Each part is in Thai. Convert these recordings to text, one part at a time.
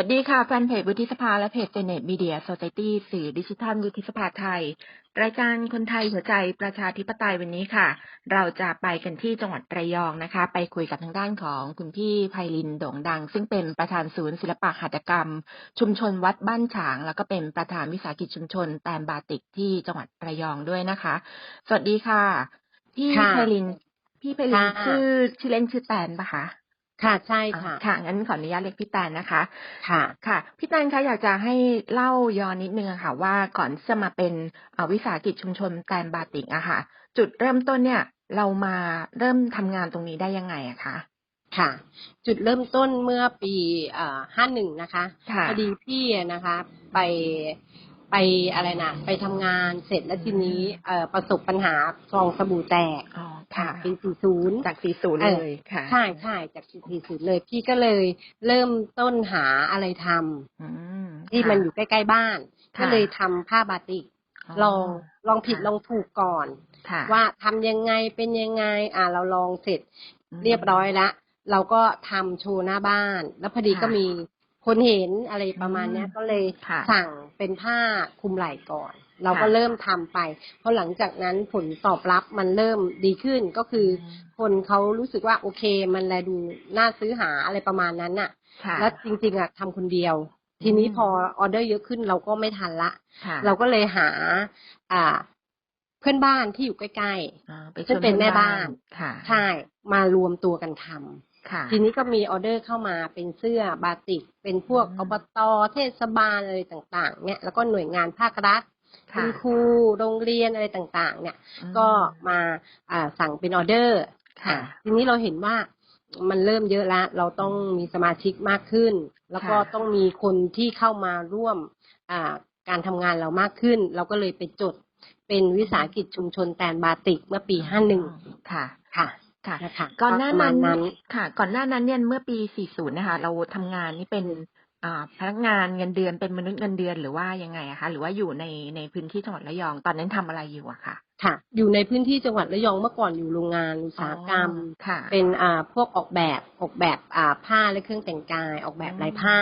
วัสดีค่ะ แฟนเพจวุฒิสภาและเพจเจเน็ตมีเดียโซ c i ตี้สื่อดิจิทัลวุฒิสภาไทย รายการคนไทยหัวใจประชาธิปไตยวันนี้ค่ะ เราจะไปกันที่จังหวัดระยองนะคะ ไปคุยกับทางด้านของคุณพี่ไพลินโด่งดัง ซึ่งเป็นประธานศูนย์ศิลปะหัตถกรรม ชุมชนวัดบ้านฉาง แล้วก็เป็นประธานวิสาหกิจชุมชนแตมบาติกที่จังหวัดระยองด้วยนะคะ สวัสดีค่ะ พี่ค่ะไพลิน พี่ไพลินค่ะชื่อชื่อเล่นชื่อแตนปะคะ ค่ะใช่อ่าค่ะ ค่ะงั้นขออนุญาตเรียกพี่แตนนะคะ ค่ะค่ะพี่แตนคะอยากจะให้เล่าย้อนนิดนึงอะค่ะ ว่าก่อนที่จะมาเป็นเอ่อวิสาหกิจชุมชนแตนบาติกอะค่ะ จุดเริ่มต้นเนี่ย เรามาเริ่มทำงานตรงนี้ได้ยังไงอะคะค่ะ จุดเริ่มต้นเมื่อปีเอ่อห้าหนึ่งนะคะค่ะพอดีพี่อะนะคะ ไป ไปอะไรนะไปทำงานเสร็จแล้วทีนี้เอ่อประสบปัญหาฟองสบู่แตกอ๋อค่ะปีสี่ศูนย์จากสีศูนย์เออเลยค่ะใช่ใช่จากปีสี่ศูนย์เลย พี่ก็เลยเริ่มต้นหาอะไรทำอืมที่มันอยู่ใกล้ๆบ้านค่ะก็เลยทำผ้าบาติกลองลองผิดลองถูกก่อนค่ะว่าทำยังไงเป็นยังไง อ่าเราลองเสร็จมเรียบร้อยละเราก็ทำโชว์หน้าบ้าน แล้วพอดีค่ะก็มี คนเห็นอะไรประมาณเนี้ยอืมก็เลยค่ะสั่งเป็นผ้าคลุมไหล่ก่อน เราก็ค่ะเริ่มทำไปพอหลังจากนั้นผลตอบรับมันเริ่มดีขึ้นก็คืออมคนเขารู้สึกว่าโอเค มันแลดูน่าซื้อหาอะไรประมาณนั้นน่ะค่ะแล้วจริงๆอะทำคนเดียว ทีนี้อืมพอออเดอร์เยอะขึ้นเราก็ไม่ทันละค่ะเราก็เลยหา อ่าเพื่อนบ้านที่อยู่ใกล้อ่าไปซึ่งเป็นแม่บ้านค่ะๆใช่ มารวมตัวกันทำค่ะ ทีนี้ก็มีออเดอร์เข้ามาเป็นเสื้อบาติก เป็นพวกอือมบตเทศบาลอะไรต่างๆ เนี่ย แล้วก็หน่วยงานภาครัฐคุค่ะณครูโรงเรียนอะไรต่างๆ เนี่ยอืมก็มาอ่าสั่งเป็นออเดอร์ค่ะอ่าทีนี้เราเห็นว่ามันเริ่มเยอะแล้วเราต้องมีสมาชิกมากขึ้น แล้วก็ค่ะต้องมีคนที่เข้ามาร่วมอ่าการทำงานเรามากขึ้น เราก็เลยไปจดเป็นวิสาหกิจชุมชนแตนบาติกเมื่อปีห้าหนึ่งค่ะค่ะ ค่ะนะคะก่อนหน้าประมานั้ณนนั้นค่ะ ก่อนหน้านั้นเนี่ยเมื่อปี 40 นะคะ เราทำงานนี่เป็นอ่าพนักงานเงินเดือนเป็นมนุษย์เงินเดือนหรือว่ายังไงอะคะหรือว่าอยู่ในในพื้นที่จังหวัดระยอง ตอนนั้นทำอะไรอยู่อะค่ะ ค่ะ อยู่ในพื้นที่จังหวัดระยองเมื่อก่อนอยู่โรงงานอุตสาหกรรมอ๋อค่ะเป็นอ่าพวกออกแบบออกแบบอ่าผ้าและเครื่องแต่งกายออกแบบลายผ้า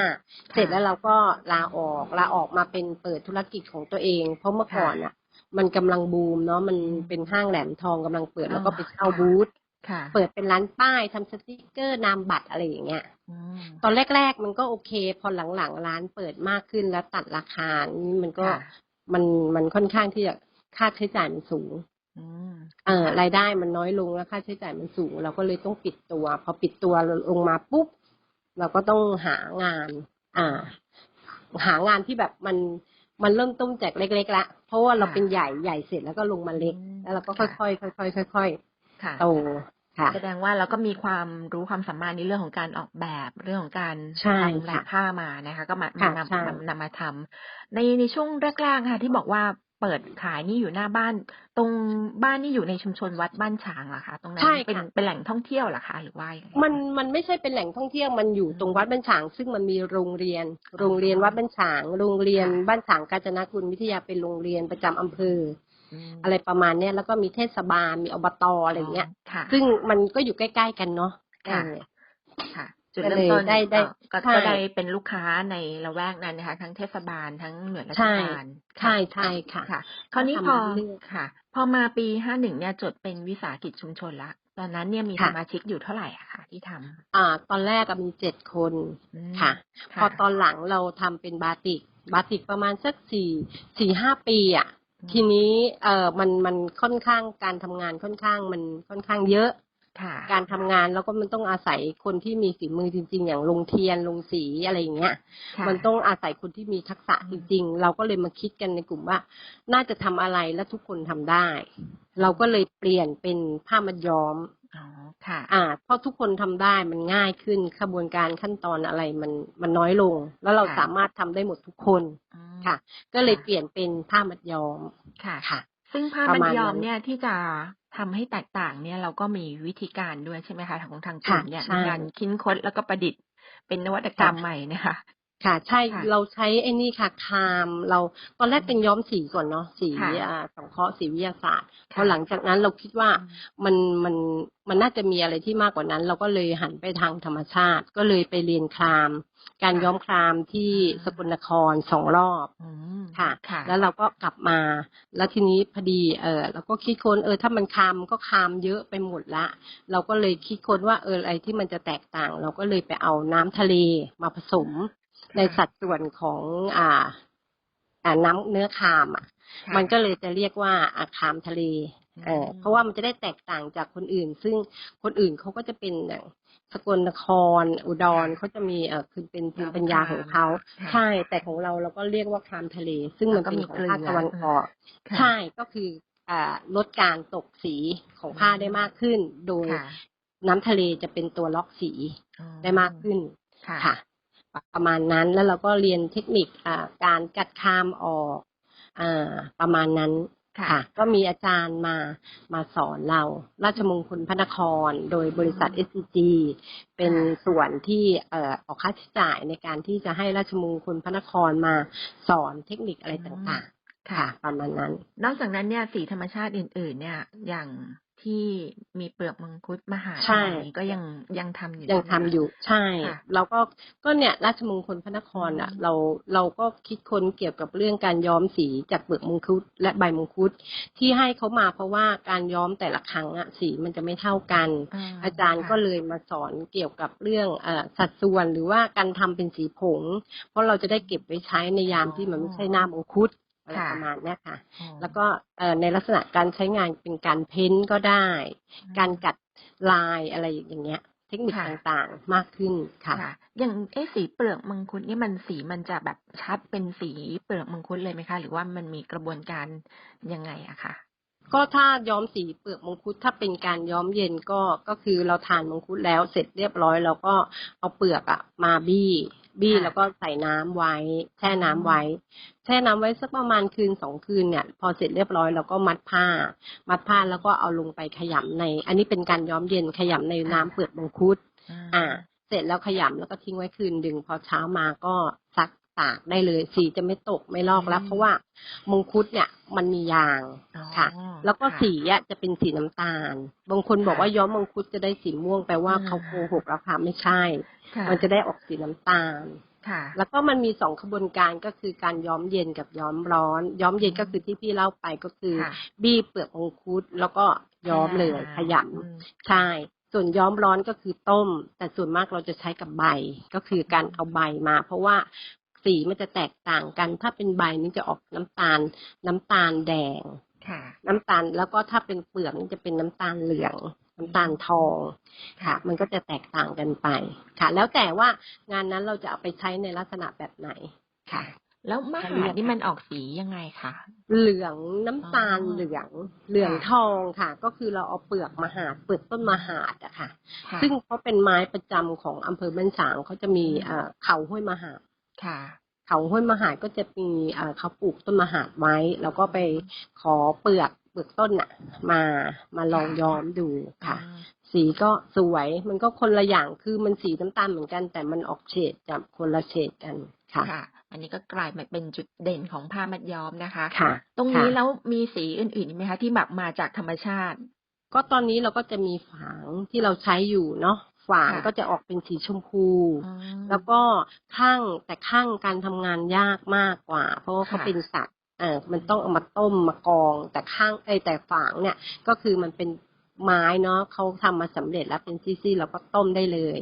ค่ะเสร็จแล้วเราก็ลาออกลาออกมาเป็นเปิดธุรกิจของตัวเอง เพราะเมื่อก่อนอะมันกำลังบูมเนาะมันเป็นห้างแหลมทองกำลังเปิดอ๋อแล้วก็ไปเช่าบูธค่ะ เปิดเป็นร้านป้ายทำสติกเกอร์นามบัตรอะไรอย่างเงี้ยอืมตอนแรก ๆ มันก็โอเค พอหลังๆร้านเปิดมากขึ้นแล้วตัดราคานี่มันก็ค่ะมันมันค่อนข้างที่จะค่าใช้จ่ายมันสูงอืมเออรายได้มันน้อยลงแล้วค่าใช้จ่ายมันสูง เราก็เลยต้องปิดตัว พอปิดตัวลงมาปุ๊บเราก็ต้องหางาน อ่า หางานที่แบบมันมันเริ่มต้นจากเล็กๆละเพราะว่าเราค่ะเป็นใหญ่ใหญ่เสร็จแล้วก็ลงมาเล็กอืมแล้วเราก็ค่ค่ะอยๆค่อยๆค่อย ค่ะๆโตค่ะแสดงว่าเราก็มีความรู้ความสามารถในเรื่องของการออกแบบเรื่องของการใช่ทำลายค่ะผ้ามานะคะ ก็มาค่ะนำใช่นำนำมาทำในในช่วงแรกๆค่ะ ที่บอกว่าเปิดขายนี่อยู่หน้าบ้าน ตรงบ้านนี่อยู่ในชุมชนวัดบ้านฉางเหรอคะตรงนั้นใช่เป็นค่ะเป็นแหล่งท่องเที่ยวเหรอคะหรือว่ายังไงมันมันไม่ใช่เป็นแหล่งท่องเที่ยวมันอยู่ตรงวัดบ้านฉาง ซึ่งมันมีโรงเรียน โรงเรียนวัดบ้านฉาง โรงเรียนค่ะบ้านฉางกาญจนกุลวิทยาเป็นโรงเรียนประจำอำเภอ อืมอะไรประมาณเนี้ยแล้วก็มีเทศบาลมีอบตอะไรอย่างเงี้ยค่ะซึ่งมันก็อยู่ใกล้ๆกันเนาะค่ะเออค่ะจุดก็เริ่มต้นเลยได้ได้เอ่อก็ใช่ก็ได้เป็นลูกค้าในละแวกนั้นนะคะ ทั้งเทศบาลทั้งหน่วยราชใช่การใช่ใช่ค่ะค่ะ คราวนี้ก็พทำอมาเรื่อยค่ะ พอมาปีห้าหนึ่งเนี่ยจดเป็นวิสาหกิจชุมชนละตอนนั้นเนี่ยมีค่ะสมาชิกอยู่เท่าไหร่อะคะที่ทำอ่า ตอนแรกอะมีเจ็ดคนอืมค่ะ พอตอนหลังเราทำเป็นบาติกบาติกประมาณสักสี่สี่ห้าปีอะอืม ทีนี้เออมันมันค่อนข้างการทำงานค่อนข้างมันค่อนข้างเยอะค่ะการทำงานแล้วก็มันต้องอาศัยคนที่มีฝีมือจริง ๆ อย่างลงเทียนลงสีอะไรอย่างเงี้ยค่ะมันต้องอาศัยคนที่มีทักษะจริง ๆ เราก็เลยมาคิดกันในกลุ่มว่า น่าจะทำอะไรแล้วทุกคนทำได้ เราก็เลยเปลี่ยนเป็นผ้ามัดย้อม อ๋อค่ะ อ่าเพราะทุกคนทำได้มันง่ายขึ้นขบวนการขั้นตอนอะไรมันมันน้อยลง แล้วเราค่ะสามารถทำได้หมดทุกคนอืมค่ะ ก็เลยค่ะเปลี่ยนเป็นผ้ามัดย้อมค่ะค่ะ ซึ่งผ้าประมัดมาณยอมนั้นเนี่ยที่จะทำให้แตกต่างเนี่ยเราก็มีวิธีการด้วยใช่ไหมคะของทางกลุ่มค่ะเนี่ยใช่ในการคิดค้นแล้วก็ประดิษฐ์เป็นนวัตกรรมใหม่นะคะ ค่ะ ใช่ค่ะเราใช้ไอ้นี่ค่ะคาม เราตอนแรกเป็นย้อมสีก่อนเนาะสีค่ะอ่าสังเคราะห์สีวิทยาศาสตร์พค่ะอหลังจากนั้นเราคิดว่าอืมมันมันมันน่าจะมีอะไรที่มากกว่านั้น เราก็เลยหันไปทางธรรมชาติ ก็เลยไปเรียนคราม การย้อมครามที่สกลนครสองรอบอืมค่ะค่ะ แล้วเราก็กลับมา แล้วทีนี้พอดีเออเราก็คิดค้นเออถ้ามันคามมันก็คามเยอะไปหมดละ เราก็เลยคิดค้นว่าเอออะไรที่มันจะแตกต่าง เราก็เลยไปเอาน้ำทะเลมาผสม ในสัดส่วนของอ่าอ่าน้ำเนื้อคามอะค่ะมันก็เลยจะเรียกว่าอาคามทะเลเอออืมเพราะว่ามันจะได้แตกต่างจากคนอื่น ซึ่งคนอื่นเขาก็จะเป็นอย่างสกลนคร อุดรเขาจะมีเออคือเป็นภูมิปัญญาของเขาค่ะใช่ แต่ของเราเราก็เรียกว่าคามทะเล ซึ่งมันเป็นของภาคตะวันออกค่ะใช่ก็คืออ่าลดการตกสีของผ้าได้มากขึ้น โดยค่ะน้ำทะเลจะเป็นตัวล็อกสีอ๋อได้มากขึ้นค่ะค่ะ ประมาณนั้น แล้วเราก็เรียนเทคนิคอ่าการกัดคามออกอ่าประมาณนั้นค่ะค่ะ ก็มีอาจารย์มามาสอนเรา ราชมงคลพระนคร โดยบริษัท SCG เป็นส่วนที่เอ่อออกค่าใช้จ่ายในการที่จะให้ราชมงคลพระนครมาสอนเทคนิคอะไรต่างๆ ค่ะค่ะประมาณนั้น นอกจากนั้นเนี่ยสีธรรมชาติอื่น ๆ เนี่ยอย่าง ที่มีเปลือกมังคุดมหาใช่อะไรนี้ก็ยังยังทำอยู่ยังใช่ทำไหมคะอยู่ ใช่ค่ะเราก็ก็เนี่ยราชมงคลพระนครอะอืมเราเราก็คิดค้นเกี่ยวกับเรื่องการย้อมสีจากเปลือกมังคุด และใบมังคุดที่ให้เขามาเพราะว่าการย้อมแต่ละครั้งอะสีมันจะไม่เท่ากัน อาจารย์ก็เลยมาสอนเกี่ยวกับเรื่องเออสัดส่วนหรือว่าการทำเป็นสีผง เพราะเราจะได้เก็บไว้ใช้ในยามที่มันไม่ใช่หน้ามังคุด อะไรค่ะประมาณเนี้ยค่ะอ๋อแล้วก็เอ่อในลักษณะการใช้งานเป็นการเพ้นท์ก็ได้ การกัดลายอะไรอย่างเงี้ย เทคนิคค่ะต่างๆมากขึ้นค่ะค่ะอย่างเอ๊ะสีเปลือกมังคุดนี่มันสีมันจะแบบชัดเป็นสีเปลือกมังคุดเลยไหมคะ หรือว่ามันมีกระบวนการยังไงอะค่ะก็ถ้าย้อมสีเปลือกมังคุดถ้าเป็นการย้อมเย็นก็ก็คือเราทานมังคุดแล้วเสร็จเรียบร้อยเราก็เอาเปลือกอะมาบี้ บี้ค่ะแล้วก็ใส่น้ำไว้แช่น้ำไว้ แช่น้ำไว้สักประมาณคืนสองคืนเนี่ย พอเสร็จเรียบร้อยเราก็มัดผ้า มัดผ้าแล้วก็เอาลงไปขยำใน อันนี้เป็นการย้อมเย็นขยำในน้ำเปลือกมังคุด อ่า เสร็จแล้วขยำแล้วก็ทิ้งไว้คืนดึงพอเช้ามาก็ซัก ตากได้เลย สีจะไม่ตกไม่ลอกแล้วอืมเพราะว่ามังคุดเนี่ยมันมียางอ๋อค่ะ แล้วก็ค่ะสีอะจะเป็นสีน้ำตาล บางคนบอกค่ะว่าย้อมมังคุดจะได้สีม่วงแปลว่าอ่าเขาโกหกแล้วค่ะไม่ใช่ค่ะมันจะได้ออกสีน้ำตาลค่ะแล้วก็มันมีสองขบวนการก็คือการย้อมเย็นกับย้อมร้อน ย้อมเย็นก็คือที่พี่เล่าไปก็คือค่ะบี้เปลือกมังคุดแล้วก็ย้อมเลยขยอืมำใช่ ส่วนย้อมร้อนก็คือต้ม แต่ส่วนมากเราจะใช้กับใบก็คือการเอาใบมา เพราะว่า สีมันจะแตกต่างกัน ถ้าเป็นใบนี่จะออกน้ำตาล น้ำตาลแดงค่ะน้ำตาลแล้วก็ถ้าเป็นเปลือกนี่จะเป็นน้ำตาลเหลือง น้ำตาลทองค่ะ มันก็จะแตกต่างกันไปค่ะ แล้วแต่ว่างานนั้นเราจะเอาไปใช้ในลักษณะแบบไหนค่ะ แล้วมเขาหาเรียกนี่มันออกสียังไงคะเหลืองน้ำตาลอ๋อเหลืองเหลืองค่ะทองค่ะ ก็คือเราเอาเปลือกมหาดเปลือกต้นมหาดอะค่ะค่ะซึ่งเขาเป็นไม้ประจำของอำเภอบ้านฉางเขาจะมีอืมเอ่อเขาห้วยมหาด ค่ะ เขาห้วยมหาดก็จะมีเอ่อเขาปลูกต้นมหาดไว้ แล้วก็ไปขอเปลือกเปลือกต้นน่ะ มามาลองย้อมดูค่ะ สีก็สวยมันก็คนละอย่างคือมันสีน้ำตาลเหมือนกัน แต่มันออกเฉดจากคนละเฉดกันค่ะ ค่ะ อันนี้ก็กลายมาเป็นจุดเด่นของผ้ามัดย้อมนะคะ ค่ะ ตรงนี้ค่ะ แล้วมีสีอื่นๆอีกไหมคะที่แบบมาจากธรรมชาติ ก็ตอนนี้เราก็จะมีฝางที่เราใช้อยู่เนาะ ฝางค่ะก็จะออกเป็นสีชมพูอืมแล้วก็ข้างแต่ข้างการทำงานยากมากกว่า เพราะว่าเขาค่ะเป็นสัตว์เออมันต้องเอามาต้มมากอง แต่ข้างไอยแต่ฝางเนี่ยก็คือมันเป็น ไม้เนาะเขาทำมาสำเร็จแล้วเป็นซี่ๆแล้วก็ต้มได้เลย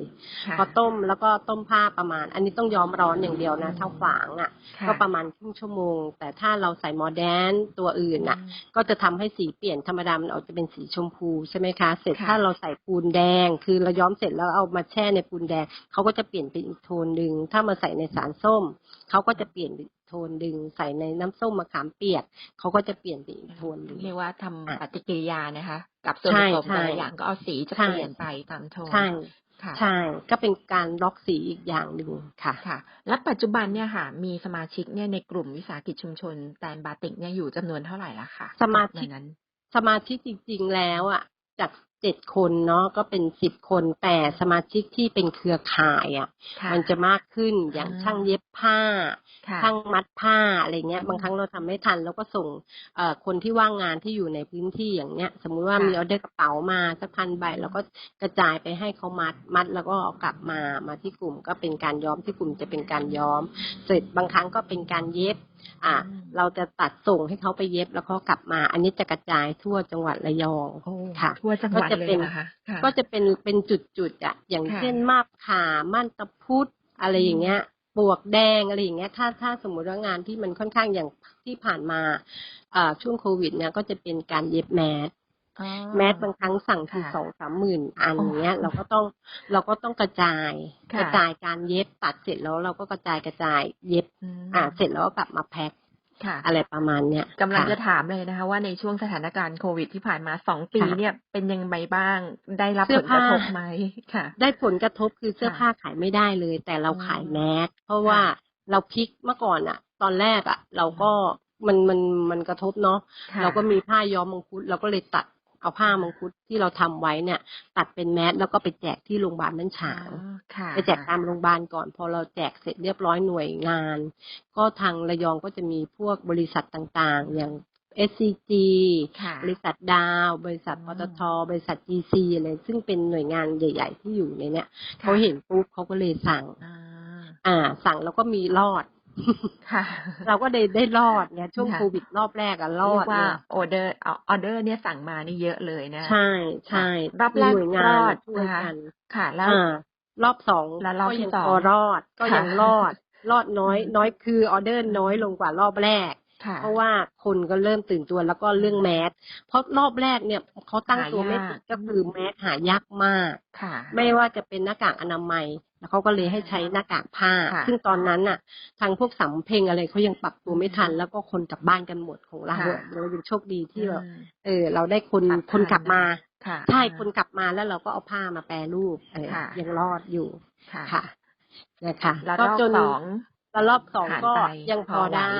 ค่ะพอต้มแล้วก็ต้มผ้าประมาณ อันนี้ต้องย้อมร้อนอย่างเดียวนะถ้าฝางอะค่ะ ก็ประมาณครึ่งชั่วโมง แต่ถ้าเราใส่โมเดร์นตัวอื่นอะอืมก็จะทำให้สีเปลี่ยนธรรมดามันออกจะเป็นสีชมพูใช่ไหมคะ เสร็จค่ะถ้าเราใส่ปูนแดง คือเราย้อมเสร็จแล้วเอามาแช่ในปูนแดงเขาก็จะเปลี่ยนเป็นอีกโทนหนึ่งถ้ามาใส่ในสารส้มเขาก็จะเปลี่ยนเป็นอีก โทนหนึ่งใส่ในน้ำส้มมะขามเปียกเขาก็จะเปลี่ยนเป็นอีกโทนหนึ่งเรียกว่าทำอะปฏิกิริยานะคะ กับส่วนใช่ผสมแต่ใช่ละอย่างก็เอาสีจะใช่เปลี่ยนไปตามโทนใช่ค่ะใช่ ก็เป็นการล็อกสีอีกอย่างหนึ่งค่ะ ค่ะ และปัจจุบันเนี่ยค่ะ มีสมาชิกเนี่ยในกลุ่มวิสาหกิจชุมชนแตนบาติกเนี่ยอยู่จำนวนเท่าไหร่ละคะสมาชิกในนั้น สมาชิกจริง ๆ แล้วอะจาก เจ็ดคนเนาะก็เป็นสิบคนแต่สมาชิกที่เป็นเครือข่ายอะค่ะมันจะมากขึ้นอย่างอ่าช่างเย็บผ้าค่ะช่างมัดผ้าอะไรเงี้ยอืมบางครั้งเราทำไม่ทันเราก็ส่งเอ่อคนที่ว่างงานที่อยู่ในพื้นที่อย่างเนี้ย สมมุติว่าค่ะมีออเดอร์กระเป๋ามาสักพันใบเราก็กระจายไปให้เขามัดมัดแล้วก็เอากลับมามาที่กลุ่มก็เป็นการย้อมที่กลุ่มจะเป็นการย้อม เสร็จบางครั้งก็เป็นการเย็บ อะอืมเราจะตัดส่งให้เขาไปเย็บแล้วเขากลับมา อันนี้จะกระจายทั่วจังหวัดระยองโอ้ค่ะ ทั่วจังหวัดก็จะเลยเป็นนะคะค่ะก็จะเป็นเป็นจุดๆอะ อย่างค่ะเช่นมาบขาม่านตะพุดอะไรอย่างเงี้ยปลวกแดงอะไรอย่างเงี้ย ถ้าถ้าสมมติว่างานที่มันค่อนข้างอย่างที่ผ่านมาอ่าช่วงโควิดเนี่ยก็จะเป็นการเย็บแมสอ๋อ แมสบางครั้งสั่งทีค่ะสองสามหมื่นอันอย่างเงี้ยโอ้เราก็ต้องเราก็ต้องกระจายค่ะกระจายการเย็บตัดเสร็จแล้วเราก็กระจายกระจายเย็บมอ่า เสร็จแล้วก็กลับมาแพ็คค่ะอะไรประมาณเนี้ยกำลังค่จะถามเลยนะคะ ว่าในช่วงสถานการณ์โควิดที่ผ่านมาสองปีค่ะเนี่ยเป็นยังไงบ้าง ได้รับเสื้ผอลกผ้าระทบไหมค่ะ ได้ผลกระทบคือเสื้อค่ะผ้าขายไม่ได้เลย แต่เราอืมขายแมสเพราะว่าเราพลิกเมื่อก่อนอะตอนแรกอะเราก็มันมันมันกระทบเนาะค่ะเราก็มีผ้าย้อมมังคุดเราก็เลยตัด เอาผ้ามังคุดที่เราทำไว้เนี่ย ตัดเป็นแมสแล้วก็ไปแจกที่โรงพยาบาลบ้านฉางอ๋อค่ะไปแจกตามโรงพยาบาลก่อน พอเราแจกเสร็จเรียบร้อยหน่วยงาน ก็ทางระยองก็จะมีพวกบริษัทต่างๆ อย่าง SCG ค่ะบริษัทดาว บริษัทอืปมตท บริษัท GC อะไรซึ่งเป็นหน่วยงานใหญ่ ๆ ที่อยู่ในเนี้ยค่ะเขาเห็นปุ๊บเขาก็เลยสั่ง อ่าอ่าสั่งแล้วก็มีรอดค่ะ เราก็ได้ได้รอดเนี่ยช่วงค่ะโควิดรอบแรกอะรเรีอยดกว่าเลยออเดอร์เอาออเดอร์เนี่ยสั่งมานี่เยอะเลยนะ ใช่ใช่รอบแรกหน่วยงานรอดช่วยนะคะกันค่ะ แล้วอ่ารอบสองแล้วรอบก็ที่ยังสองพอรอดก็ค่ะยังรอด รอดน้อยน้อยคือออเดอร์น้อยลงกว่ารอบแรกค่ะเพราะว่าคนก็เริ่มตื่นตัวแล้วก็เรื่องแมสเพราะรอบแรกเนี่ยเขาตั้งตัวไม่ติดหายากก็คือแมสหายากมากค่ะไม่ว่าจะเป็นหน้ากากอนามัย แล้วเขาก็เลยให้ใช้หน้ากากผ้าค่ะซึ่งตอนนั้นน่ะ ทางพวกสำเพ็งอะไรเขายังปรับตัวไม่ทัน แล้วก็คนกลับบ้านกันหมดของเราค่ะอะเรายังโชคดีที่แบบอืมเออ เราได้คนกลับคนกลับมาค่ะใช่คนกลับมาแล้วเราก็เอาผ้ามาแปรรูปเออค่ะยังรอดอยู่ค่ะค่ะนะคะแล้วก็รอบจนสอง แล้วรอบสองผ่านก็ไปยังพอพอไหวได้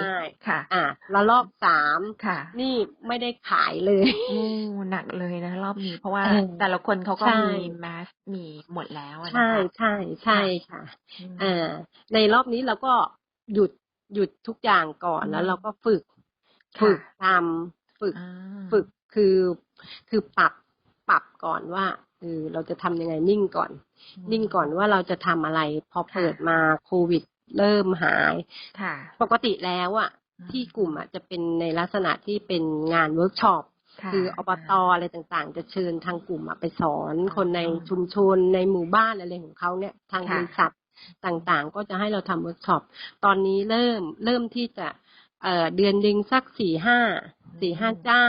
ค่ะ อะแล้วรอบสามค่ะ นี่ไม่ได้ขายเลยโอ้หนักเลยนะ รอบนี้เพราะว่าเออแต่ละคนเขาก็ใช่มีแมสมีหมดแล้วอะนะคะใช่ใช่ใช่ค่ะอืมอ่าในรอบนี้เราก็หยุดหยุดทุกอย่างก่อนอืมแล้วเราก็ฝึกค่ะฝึกทำฝึกอ่าฝึกคือคือปรับปรับก่อนว่าเออเราจะทำยังไงนิ่งก่อน นิ่งก่อนว่าเราจะทำอะไร พอเปิดมาโควิด เริ่มหายค่ะปกติแล้วอะที่กลุ่มอะจะเป็นในลักษณะที่เป็นงานเวิร์กช็อปค่ะคืออบตอะไรต่างๆ จะเชิญทางกลุ่มอะไปสอนอ๋อคนในชุมชนในหมู่บ้านอะไรของเขาเนี่ย ทางค่ะบริษัทต่างๆ ก็จะให้เราทำเวิร์กช็อปตอนนี้เริ่มเริ่มที่จะ เอ่อเดือนหนึ่งสักสี่ห้าสี่ห้าเจ้า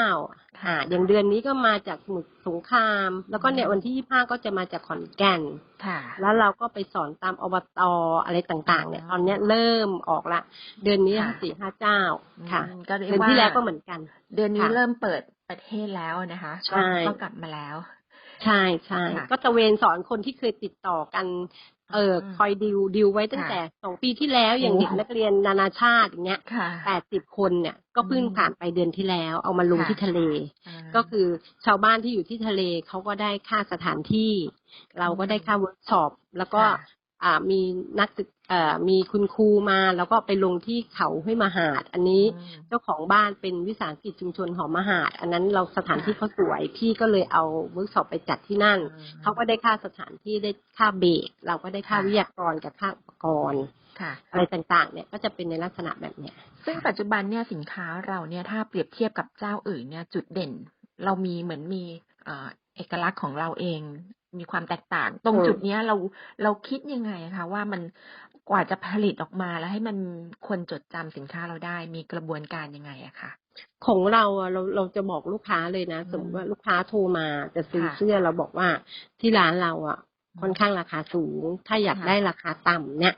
อ่าอย่างเดือนนี้ก็มาจากสมุทรสงคราม แล้วก็เนี่ยวันที่ยี่ห้าก็จะมาจากขอนแก่นค่ะ แล้วเราก็ไปสอนตามอบตอะไรต่างๆ เนี่ยอ๋อตอนเนี้ยเริ่มออกละ เดือนนี้ค่ะสี่ห้าเจ้าค่ะอืมก็เรียกเดือนว่าที่แล้วก็เหมือนกัน เดือนนี้ค่ะเริ่มเปิดประเทศแล้วนะคะใช่ก็ก็กลับมาแล้ว ใช่ใช่ค่ะก็ตระเวนสอนคนที่เคยติดต่อกัน เอออืมคอยดิวดิวไว้ตั้งค่ะแต่สองปีที่แล้วอย่างโอ้เด็กนักเรียนนานาชาติอย่างเงี้ยค่ะแปดสิบคนเนี่ยก็เพิ่งอืมผ่านไปเดือนที่แล้ว เอามาลงค่ะที่ทะเลาก็คือชาวบ้านที่อยู่ที่ทะเลเขาก็ได้ค่าสถานที่ เราก็ได้ค่าเวิร์กช็อปแล้วก็ค่ะอ่ามีนักศึกเอ่อ มีคุณครูมาแล้วก็ไปลงที่เขาห้วยมหาด อันนี้อืมเจ้าของบ้านเป็นวิสาหกิจชุมชนหอมหาด อันนั้นเราสถานที่ค่ะเขาสวย พี่ก็เลยเอาเวิร์กช็อปไปจัดที่นั่นอืมเขาก็ได้ค่าสถานที่ได้ค่าเบรกเราก็ได้ค่าค่ะวิทยากรกับค่าอุปกรณ์ค่ะอะไรต่างๆ เนี่ยก็จะเป็นในลักษณะแบบเนี้ย ซึ่งปัจจุบันเนี่ยสินค้าเราเนี่ยถ้าเปรียบเทียบกับเจ้าอื่นเนี่ยจุดเด่น เรามีเหมือนมีเอ่อเอกลักษณ์ของเราเองมีความแตกต่าง ตรงอืมจุดเนี้ยเราเราคิดยังไงคะว่ามัน กว่าจะผลิตออกมาแล้วให้มันคนจดจำสินค้าเราได้ มีกระบวนการยังไงอะคะของเราอะเราเราจะบอกลูกค้าเลยนะอืมสมมติว่าลูกค้าโทรมาจะซื้อค่ะเสื้อเราบอกว่าที่ร้านเราอะอืมค่อนข้างราคาสูง ถ้าอยากค่ะได้ราคาต่ำเนี่ย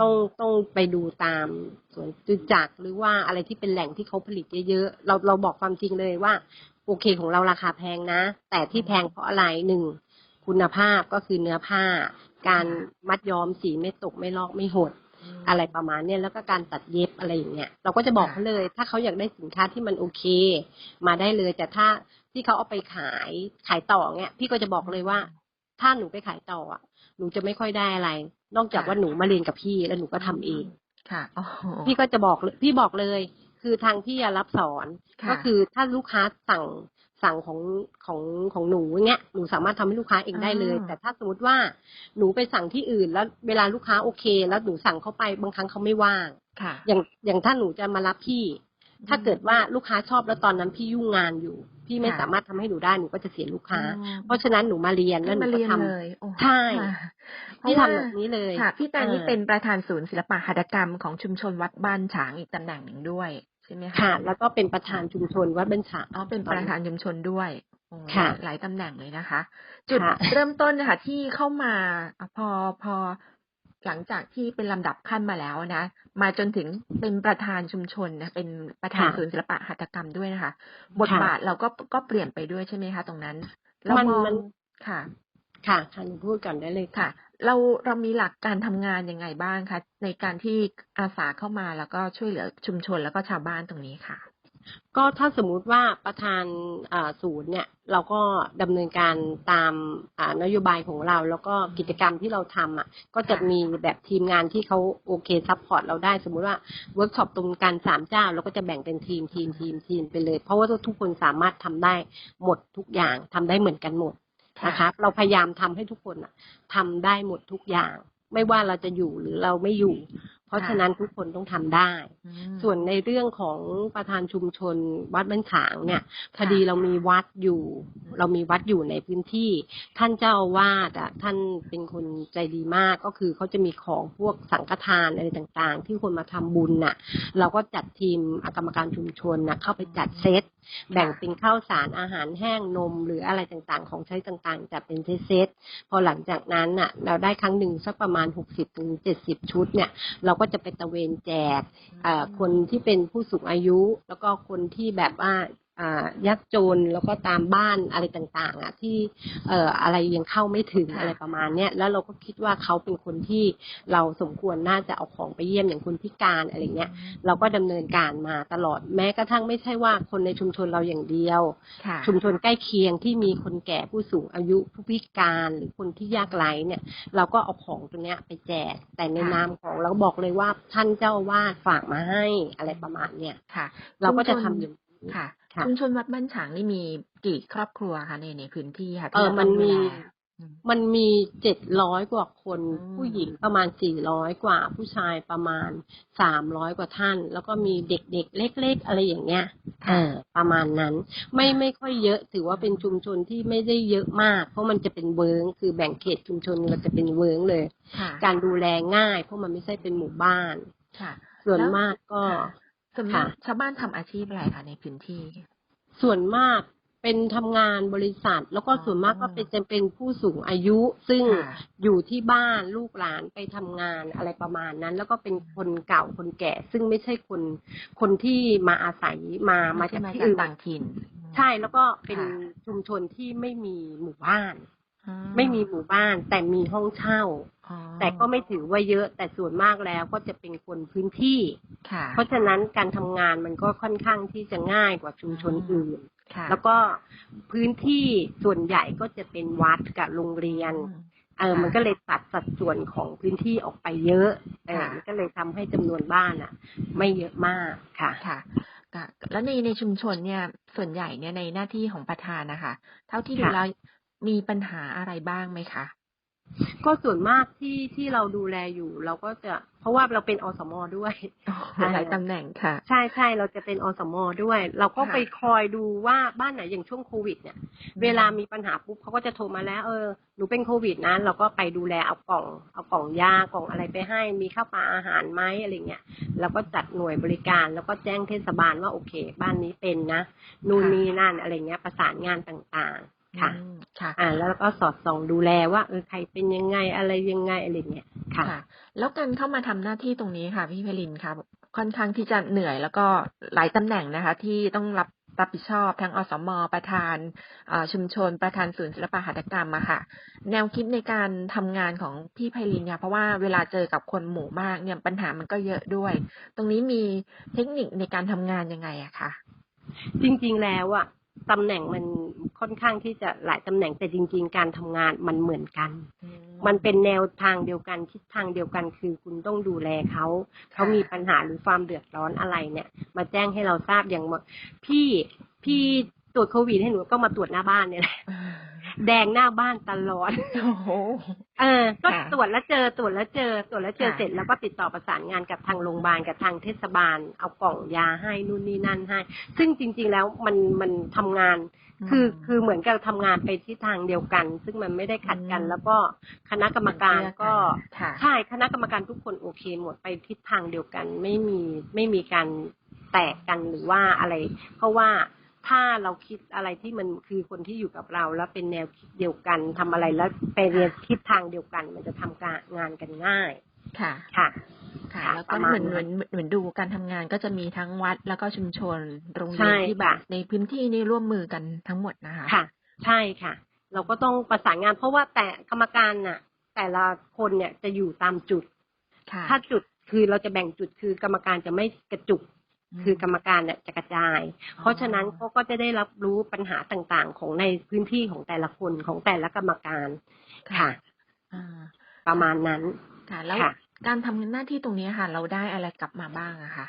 ต้องต้องไปดูตามสวนจุจักรหรือว่าอะไรที่เป็นแหล่งที่เขาผลิตเยอะๆเราเราบอกความจริงเลยว่า โอเคของเราราคาแพงนะ แต่ที่อืมแพงเพราะอะไรหนึ่งคุณภาพก็คือเนื้อผ้า การค่ะมัดย้อมสีไม่ตกไม่ลอกไม่หดมอะไรประมาณเนี้ยแล้วก็การตัดเย็บอะไรอย่างเงี้ยเราก็จะบอกค่ะเขาเลย ถ้าเขาอยากได้สินค้าที่มันโอเค มาได้เลยแต่ถ้าที่เขาเอาไปขายขายต่อเนี่ยพี่ก็จะบอกเลยว่า ถ้าหนูไปขายต่ออะหนูจะไม่ค่อยได้อะไร นอกจากว่าหนูมาเรียนกับพี่แล้วหนูก็ทำเองค่ะโอ้โหพี่ก็จะบอกเลยพี่บอกเลย คือทางพี่อะรับสอนค่ะก็คือถ้าลูกค้าสั่ง สั่งของของของหนูอย่างเงี้ยหนูสามารถทำให้ลูกค้าเองได้เลยอ่าแต่ถ้าสมมติว่าหนูไปสั่งที่อื่น แล้วเวลาลูกค้าโอเค แล้วหนูสั่งเข้าไปบางครั้งเขาไม่ว่างค่ะ อย่างอย่างถ้าหนูจะมารับพี่ ถ้าเกิดว่าลูกค้าชอบแล้วตอนนั้นพี่ยุ่งงานอยู่ พี่ไม่ค่ะสามารถทำให้หนูได้หนูก็จะเสียลูกค้าอืมเพราะฉะนั้นหนูมาเรียนแล้วหนูมาก็เรียนทำเลยโอ้ใช่ค่ะพี่เพราะทำว่าแบบนี้เลยค่ะ พี่แตนนี่ออเป็นประธานศูนย์ศิลปะหัตถกรรมของชุมชนวัดบ้านฉางอีกตำแหน่งหนึ่งด้วยใช่ไหมคะค่ะแล้วก็เป็นประธานชุมชนวัดบัญชาอ๋อเป็นประธานชุมชนด้วยโอ้ค่ะหลายตำแหน่งเลยนะคะ จุดค่ะเริ่มต้นนะคะที่เข้ามาอะพอพอหลังจากที่เป็นลำดับขั้นมาแล้วนะ มาจนถึงเป็นประธานชุมชนนะเป็นประธานศูนย์ศิลปะหัตถกรรมด้วยนะคะ บทบาทเราก็ก็เปลี่ยนไปด้วยใช่ไหมคะ ตรงนั้นเรามันมองมันค่ะ ค่ะค่ะหนูพูดก่อนได้เลยค่ะ เราเรามีหลักการทำงานยังไงบ้างคะ ในการที่อาสาเข้ามาแล้วก็ช่วยเหลือชุมชนแล้วก็ชาวบ้านตรงนี้ค่ะ ก็ถ้าสมมุติว่าประธานศูนย์เนี่ย เราก็ดำเนินการตามนโยบายของเรา แล้วก็กิจกรรมที่เราทำอะ ก็จะมีแบบทีมงานที่เขาโอเคซัพพอร์ตเราได้สมมุติว่าเวิร์กช็อปตรงกันสามเจ้าเราก็จะแบ่งเป็นทีมทีมทีมทีมไปเลย เพราะว่าทุกคนสามารถทำได้หมดทุกอย่างทำได้เหมือนกันหมด นะคะเราพยายามทำให้ทุกคนอะทำได้หมดทุกอย่าง ไม่ว่าเราจะอยู่หรือเราไม่อยู่ เพราะค่ะฉะนั้นทุกคนต้องทำได้อืมส่วนในเรื่องของประธานชุมชนวัดบ้านฉางเนี่ยพค่ะอดีเรามีวัดอยู่ เรามีวัดอยู่ในพื้นที่ ท่านเจ้าอาวาสอะท่านเป็นคนใจดีมากก็คือเขาจะมีของพวกสังฆทานอะไรต่างๆ ที่คนมาทำบุญน่ะ เราก็จัดทีมกรรมการชุมชนน่ะเข้าไปจัดเซต แบ่งเป็นข้าวสารอาหารแห้งนม หรืออะไรต่างๆ ของใช้ต่างๆ จะเป็นเซตๆพอหลังจากนั้นน่ะ เราได้ครั้งหนึ่งสักประมาณหกสิบถึงเจ็ดสิบชุดเนี่ย เราก็จะไปตะเวนแจกอ่อคนที่เป็นผู้สูงอายุ แล้วก็คนที่แบบว่า ยากจนแล้วก็ตามบ้านอะไรต่างๆอะที่เอ่ออะไรยังเข้าไม่ถึงค่ะอะไรประมาณเนี้ยแล้วเราก็คิดว่าเขาเป็นคนที่เราสมควรน่าจะเอาของไปเยี่ยมอย่างคนพิการอะไรเงี้ยเราก็ดำเนินการมาตลอดแม้กระทั่งไม่ใช่ว่าคนในชุมชนเราอย่างเดียวค่ะชุมชนใกล้เคียงที่มีคนแก่ผู้สูงอายุผู้พิการหรือคนที่ยากไร้เนี่ย เราก็เอาของตัวเนี้ยไปแจกแต่ในค่ะนามของเราบอกเลยว่าท่านเจ้าอาวาดฝากมาให้อะไรประมาณเนี้ยค่ะเราก็จะชุมชนทำอย่างนี้ ค่ะค่ะชุมชนวัดบ้านฉางนี่มีกี่ครอบครัวคะในในพื้นที่ค่ะเอที่อรามันต้องดูมีแลอืมมันมีเจ็ดร้อยกว่าคนอืมผู้หญิงประมาณสี่ร้อยกว่า ผู้ชายประมาณสามร้อยกว่าท่าน แล้วก็มีเด็กๆ เล็ก ๆ อะไรอย่างเงี้ยเออประมาณนั้น ไม่ไม่ค่อยเยอะ ถือว่าเป็นชุมชนที่ไม่ได้เยอะมาก เพราะมันจะเป็นเวิร์งคือแบ่งเขตชุมชนเราจะเป็นเวิร์งเลยค่ะการดูแลง่าย เพราะมันไม่ใช่เป็นหมู่บ้านค่ะส่วนแล้วมากก็ค่ะ ส่วนมากค่ะชาวบ้านทำอาชีพอะไรคะในพื้นที่ ส่วนมากเป็นทำงานบริษัท แล้วก็อ๋อส่วนมากก็เป็นจะเป็นผู้สูงอายุ ซึ่งค่ะอยู่ที่บ้านลูกหลานไปทำงานอะไรประมาณนั้น แล้วก็เป็นคนเก่าคนแก่ ซึ่งไม่ใช่คนคนที่มาอาศัยมามาจากไใช่ที่อื่นต่างถิ่น ใช่แล้วก็เป็นค่ะชุมชนที่ไม่มีหมู่บ้านอืไม่มีหมู่บ้านแต่มีห้องเช่าอ๋อ แต่ก็ไม่ถือว่าเยอะแต่ส่วนมากแล้วก็จะเป็นคนพื้นที่ค่ะเพราะฉะนั้นการทำงานมันก็ค่อนข้างที่จะง่ายกว่าชุมชนอื่นค่ะแล้วก็พื้นที่ส่วนใหญ่ก็จะเป็นวัดกับโรงเรียนอืมเออค่ะมันก็เลยตัดสัดส่วนของพื้นที่ออกไปเยอะเออค่ะมันก็เลยทำให้จำนวนบ้านอะ ไม่เยอะมากค่ะค่ะค่ะ แล้วในในชุมชนเนี่ย ส่วนใหญ่เนี่ยในหน้าที่ของประธานนะคะ เท่าที่ดูค่ะแล้วมีปัญหาอะไรบ้างไหมคะ ก็ส่วนมากที่ที่เราดูแลอยู่ เราก็จะเพราะว่าเราเป็นอสมด้วยอ๋อหลายตำแหน่งค่ะ ใช่ใช่เราจะเป็นอสมด้วย เราก็ค่ะไปคอยดูว่าบ้านไหนอย่างช่วงโควิด เนี่ย เวลามีปัญหาปุ๊บเขาก็จะโทรมาแล้ว เออหนูเป็นโควิดนะเราก็ไปดูแลเอากล่อง เอากล่องยากล่องอะไรไปให้มีข้าวปลาอาหารไหมอะไรเงี้ยเราก็จัดหน่วยบริการ แล้วก็แจ้งเทศบาลว่าโอเค บ้านนี้เป็นนะนู่นนี่นั่นอะไรเงี้ย ประสานงานต่างๆ ค่ะอืมค่ะอ่าแล้วก็สอดส่องดูแลว่าเออใครเป็นยังไงอะไรยังไงอะไรเงี้ยค่ะค่ะแล้วการเข้ามาทำหน้าที่ตรงนี้ค่ะ พี่เพลินค่ะ ค่อนข้างที่จะเหนื่อยแล้วก็หลายตำแหน่งนะคะ ที่ต้องรับรับผิดชอบทั้งอสม ประธานเอ่อชุมชน ประธานศูนย์ศิลปหัตถกรรมอะค่ะ แนวคิดในการทำงานของพี่ไพลินเนี่ยเพราะว่าเวลาเจอกับคนหมู่มากเนี่ยปัญหามันก็เยอะด้วย ตรงนี้มีเทคนิคในการทำงานยังไงอะคะจริงๆแล้วอะ ตำแหน่งมันค่อนข้างที่จะหลายตำแหน่งแต่จริง ๆ การทำงานมันเหมือนกันอืมันเป็นแนวทางเดียวกันทิศทางเดียวกันคือคุณต้องดูแลเขาเขามีปัญหาหรือความเดือดร้อนอะไรเนี่ย มาแจ้งให้เราทราบอย่างว่าพี่พี่ตรวจโควิดให้หนูก็มาตรวจหน้าบ้านเนี่ยแหละอ่า แดงหน้าบ้านตลอดโอ้โหเออ ก็ค่ะตรวจแล้วเจอตรวจแล้วเจอตรวจแล้วเจอค่ะเสร็จแล้วก็ติดต่อประสานงานกับทางโรงพยาบาลกับทางเทศบาล เอากล่องยาให้นู่นนี่นั่นให้ ซึ่งจริง ๆแล้วมันมันทำงาน คือคือเหมือนกับทำงานไปที่ทางเดียวกัน ซึ่งมันไม่ได้ขัดกันอืมแล้วก็คณะกรรมการก็ค่ะใช่คณะกรรมการทุกคนโอเคหมดไปทิศทางเดียวกัน ไม่มีไม่มีการแตกกันหรือว่าอะไร เพราะว่า ถ้าเราคิดอะไรที่มันคือคนที่อยู่กับเรา แล้วเป็นแนวคิดเดียวกันทำอะไรแล้วไปเรียนทิศทางเดียวกัน มันจะทำการงานกันง่าย ค่ะ ค่ะ ค่ะค่ะแล้วปก็ระมาเหณมือนเหมืนั้อนนเหมือนดูการทำงานก็จะมีทั้งวัดแล้วก็ชุมชนโรงเรีใช่ยนที่แบบค่ะในพื้นที่นี่ร่วมมือกันทั้งหมดนะคะ ค่ะ ใช่ค่ะ เราก็ต้องประสานงาน เพราะว่าแต่กรรมการน่ะ แต่ละคนเนี่ยจะอยู่ตามจุดค่ะถ้าจุดคือเราจะแบ่งจุดคือกรรมการจะไม่กระจุก คือกรรมการเนี่ยจะกระจาย เพราะฉะนั้นเขาก็จะได้รับรู้ปัญหาต่างๆ ของในพื้นที่ของแต่ละคนของแต่ละกรรมการค่ะอ่าประมาณนั้นค่ะแล้วค่ะการทำหน้าที่ตรงนี้ค่ะ เราได้อะไรกลับมาบ้างอะคะ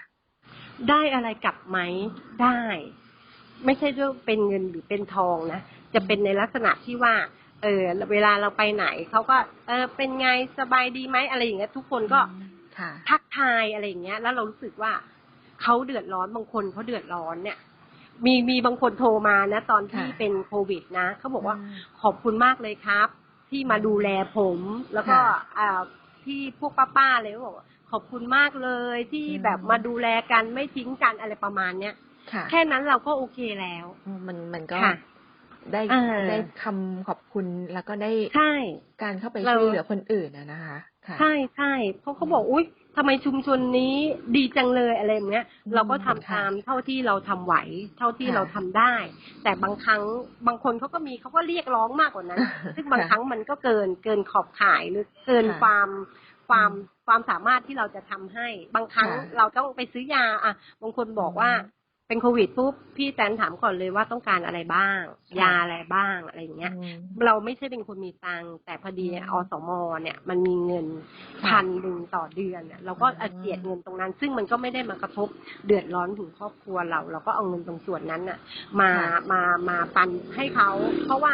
ได้อะไรกลับไหมได้ ไม่ใช่เรื่องเป็นเงินหรือเป็นทองนะจะเป็นในลักษณะที่ว่า เออ เวลาเราไปไหนเขาก็ เออ เป็นไงสบายดีไหมอะไรอย่างเงี้ย ทุกคนก็ค่ะทักทายอะไรอย่างเงี้ย แล้วเรารู้สึกว่า เขาเดือดร้อนบางคนเขาเดือดร้อนเนี่ย มีมีบางคนโทรมานะ ตอนที่ค่ะเป็นโควิดนะเขาบอกว่าอืมขอบคุณมากเลยครับ ที่มาดูแลผม แล้วก็ค่ะอ่าที่พวกป้าๆเลยก็บอกว่าขอบคุณมากเลยที่อืมแบบมาดูแลกันไม่ทิ้งกันอะไรประมาณเนี้ยค่ะแค่นั้นเราก็โอเคแล้วอืมมันมันก็ค่ะได้เออได้คำขอบคุณแล้วก็ได้ใช่การเข้าไปเราช่วยเหลือคนอื่นนะนะคะค่ะใช่ใช่เพราะเขาบอกอุ้ย ทำไมชุมชนนี้ดีจังเลยอะไรอย่างเงี้ยอืมเราก็ทำค่ะตามเท่าที่เราทำไหว เท่าที่ค่ะเราทำได้ แต่บางครั้งบางคนเขาก็มีเขาก็เรียกร้องมากกว่านั้น ซึ่งบางค่ะครั้งมันก็เกินเกินขอบข่ายหรือเกินค่ะความความความสามารถที่เราจะทำให้ บางครั้งค่ะเราต้องไปซื้อยาอะบางคนบอกว่าอืม เป็นโควิดปุ๊บพี่แตนถามก่อนเลยว่าต้องการอะไรบ้างค่ะยาอะไรบ้างอะไรอย่างเงี้ยอืมเราไม่ใช่เป็นคนมีตังค์แต่พอดีอืมอสมเนี่ย มันมีเงินค่ะพันหนึ่งต่อเดือนเนี่ยเราก็อืมเจียดเงินตรงนั้น ซึ่งมันก็ไม่ได้มากระทบเดือดร้อนถึงครอบครัวเรา เราก็เอาเงินตรงส่วนนั้นน่ะ มาค่ะมามาปันให้เขาเพราะว่า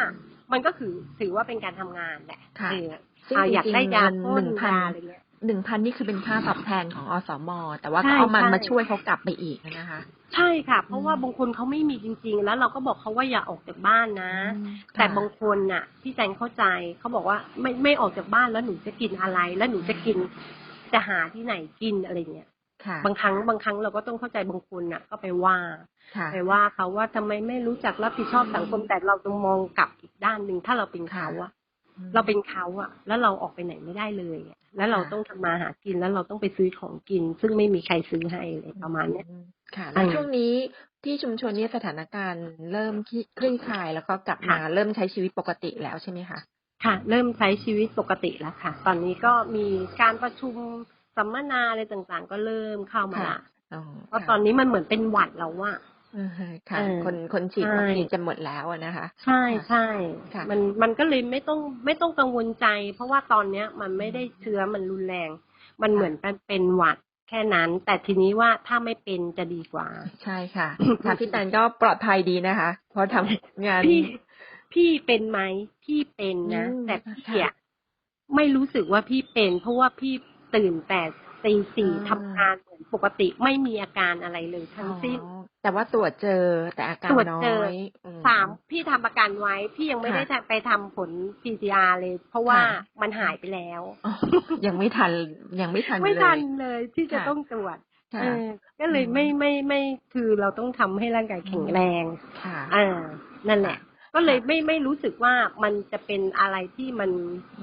มันก็คือถือว่าเป็นการทำงานแหละค่ะเออซึ่งอ่าอยากจริงๆได้ยาเงินพ่น1,000ยาอะไรเงี้ย หนึ่งพันนี่คือเป็นค่าตอบแทนของอสม แต่ว่าใช่ก็เอามันใช่มาช่วยเขากลับไปอีกนะคะ ใช่ค่ะ เพราะว่าอืมบางคนเขาไม่มีจริง ๆ แล้วเราก็บอกเขาว่าอย่าออกจากบ้านนะอืมแต่ค่ะบางคนน่ะที่แจงเข้าใจเขาบอกว่าไม่ไม่ออกจากบ้านแล้วหนูจะกินอะไร แล้วหนูจะกินจะหาที่ไหนกินอะไรเงี้ยค่ะบางครั้งบางครั้งเราก็ต้องเข้าใจบางคนน่ะ ก็ไปว่าค่ะไปว่าเขาว่าทำไมไม่รู้จักรับผิดชอบสังคมแต่เราต้องมองกลับอีกด้านหนึ่งถ้าเราเป็นเขาอะเราเป็นเขาอะแล้วเราออกไปไหนไม่ได้เลยอะ แล้วเราต้องทำมาหากินแล้วเราต้องไปซื้อของกิน ซึ่งไม่มีใครซื้อให้เลยประมาณเนี้ยอืค่ะ แล้วอืมช่วงนี้ที่ชุมชนนี้สถานการณ์เริ่มคลี่คลี่คลายแล้วก็กลับมาค่ะเริ่มใช้ชีวิตปกติแล้วใช่ไหมคะค่ะ เริ่มใช้ชีวิตปกติแล้วค่ะ ตอนนี้ก็มีการประชุมสัมมนาอะไรต่างๆ ก็เริ่มเข้ามาละอ๋อเพราะตอนนี้มันเหมือนเป็นหวัดแล้วว่า อือฮะค่ะเออคนคนฉีดใช่วัคซีนจะหมดแล้วอะนะคะ ใช่ใช่ค่ะมันมันก็เลยไม่ต้องไม่ต้องกังวลใจ เพราะว่าตอนเนี้ย มันไม่ได้เชื้อมันรุนแรง มันเหมือนเป็นเป็นหวัดแค่นั้น แต่ทีนี้ว่าถ้าไม่เป็นจะดีกว่า ใช่ค่ะค่ะพี่แตนก็ปลอดภัยดีนะคะ เพราะทำงานพี่พี่เป็นไหมพี่เป็นนะอืมแต่พี่ค่ะอะไม่รู้สึกว่าพี่เป็น เพราะว่าพี่ตื่นแต่ ตีสี่อ่าทำงานเหมือนปกติไม่มีอาการอะไรเลยทั้งสิ้นอ๋อแต่ว่าตรวจเจอแต่อาการตรวจน้อเจอยอืสามพี่ทำประกันไว้ พี่ยังไม่ค่ะได้ทำไปทำผล PCR เลย เพราะว่าค่ะมันหายไปแล้วอ๋อยังไม่ทันยังไม่ทันไม่เลยทันเลยที่จะค่ะต้องตรวจค่ะเออก็เลยอืมไม่ไม่ไม่คือเราต้องทำให้ร่างกายแข็งแรง ค่ะอ่านั่นแหละ ก็เลยไม่ไม่รู้สึกว่ามันจะเป็นอะไรที่มัน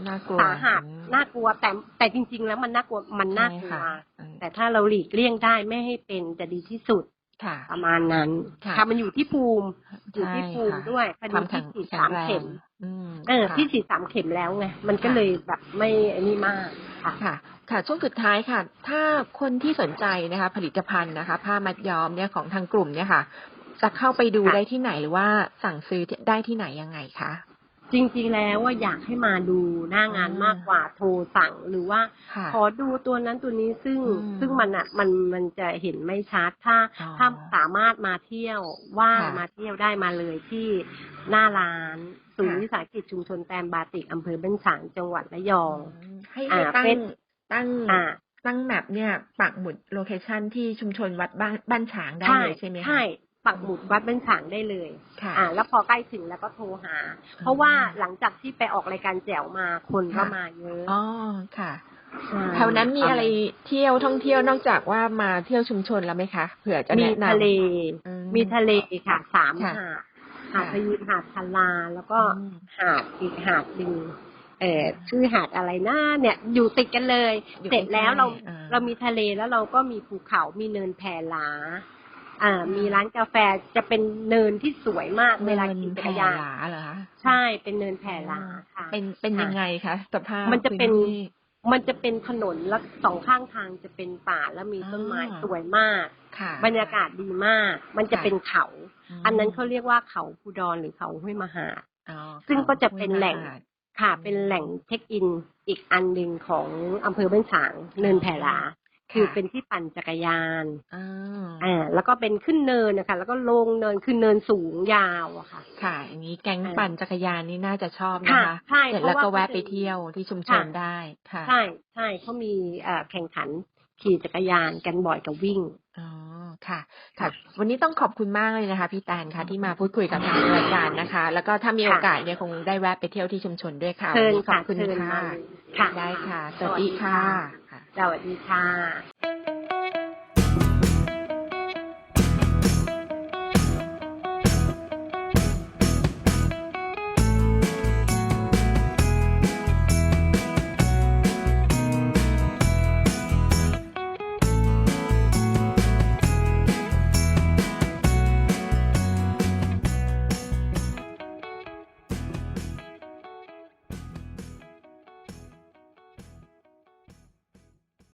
น่ากลัวสาหัสอืมน่ากลัวแต่แต่จริง ๆ แล้วมันน่ากลัวมันน่ากลัวใช่ค่ะอืมแต่ถ้าเราหลีกเลี่ยงได้ไม่ให้เป็นจะดีที่สุดค่ะประมาณนั้นค่ะค่ะมันอยู่ที่ภูมิอยู่ใช่ที่ภูมิค่ะด้วยพอควาดีมแข็ที่งฉีดแข็สางมแรงเข็มอืมเออค่ะพี่ฉีดสามเข็มแล้วไงมันก็ค่ะเลยแบบไม่อันนี้มากค่ะค่ะค่ะ ช่วงสุดท้ายค่ะ ถ้าคนที่สนใจนะคะ ผลิตภัณฑ์นะคะ ผ้ามัดย้อมเนี่ยของทางกลุ่มเนี่ยค่ะ จะเข้าไปดูค่ะได้ที่ไหนหรือว่าสั่งซื้อได้ที่ไหนยังไงคะจริงๆแล้วว่าอยากให้มาดูหน้างานอ่ามมากกว่าโทรสั่งหรือว่าค่ะขอดูตัวนั้นตัวนี้ซึ่งอืมซึ่งมันอะมันมันจะเห็นไม่ชัดถ้าอ๋อถ้าสามารถมาเที่ยวว่างค่ะมาเที่ยวได้มาเลยที่หน้าร้านศูนย์ค่ะวิสาหกิจชุมชนแตมบาติกอำเภอบ้านฉางจังหวัดระยองอืมให้อ่าให้ตั้งเป็นตั้งอ่าตั้งแมปเนี่ยปักหมุดโลเคชันที่ชุมชนวัดบ้านบ้านฉางได้เลยใช่ไหมคะใช่ ปักหมุดวัดบ้านฉางได้เลยค่ะอ่า แล้วพอใกล้ถึงแล้วก็โทรหา เพราะว่าหลังจากที่ไปออกรายการแจ๋วมาคนก็ค่ะมาเยอะอ๋อค่ะใช่แถวนั้นมีอะไรเที่ยวท่องเที่ยวนอกจากว่ามาเที่ยวชุมชนแล้วไหมคะเผื่อจะมีแนะนำทะเลอืมมีทะเลค่ะสามค่ะหาดหาดค่ะพยีนหาดทลาแล้วก็อืมหาดอีกหาดหนึ่งเออชื่อหาดอะไรนะเนี่ย อยู่ติดกันเลยอยู่เสร็จแล้วเราใกล้ๆอ่าเรามีทะเลแล้วเราก็มีภูเขามีเนินแพลา อ่า มีร้านกาแฟจะเป็นเนินที่สวยมากเวลาขี่จักรยานแพร่หลาเหรอคะใช่เป็นเนินแพลาค่ะ เป็นเป็นยังไงคะสภาพมันจะเป็นพื้ที่มันจะเป็นถนนแล้วสองข้างทางจะเป็นป่าแล้วมีต้นไม้อ่าสวยมากค่ะบรรยากาศดีมาก มันจะค่ะเป็นเขามอันนั้นเขาเรียกว่าเขาภูดรหรือเขาห้วยมหาดอ๋อซึ่งก็จะเป็นแหล่งห้วยมหาดค่ะอืมเป็นแหล่งเช็คอินอีกอันหนึ่งของอำเภอบ้านฉางเนินแผ่ลา คือค่ะเป็นที่ปั่นจักรยานอ่าอ่าแล้วก็เป็นขึ้นเนินนะคะ แล้วก็ลงเนินคือเนินสูงยาวอะค่ะ ค่ะอย่างนี้แก๊งอ่าปั่นจักรยานนี่น่าจะชอบนะค่ะคะใช่เสร็จเพแล้วราะว่าก็แวะเขาจะไปเที่ยวที่ชุมชนค่ะได้ค่ะ ใช่ใช่เขามีเอ่อแข่งขันขี่จักรยานกันบ่อยกับวิ่งอ๋อค่ะค่ะ ค่ะ วันนี้ต้องขอบคุณมากเลยนะคะ พี่แตนค่ะ ที่มาพูดคุยกับทางรายการนะคะ แล้วก็ถ้ามีค่ะโอกาสเนี่ยคงได้แวะไปเที่ยวที่ชุมชนด้วยค่ะเชิวันญนี้ขอค่ะบคุณเชิญค่ะมาเลยค่ะ ได้ค่ะ สวัสดีค่ะค่ะ สวัสดีค่ะ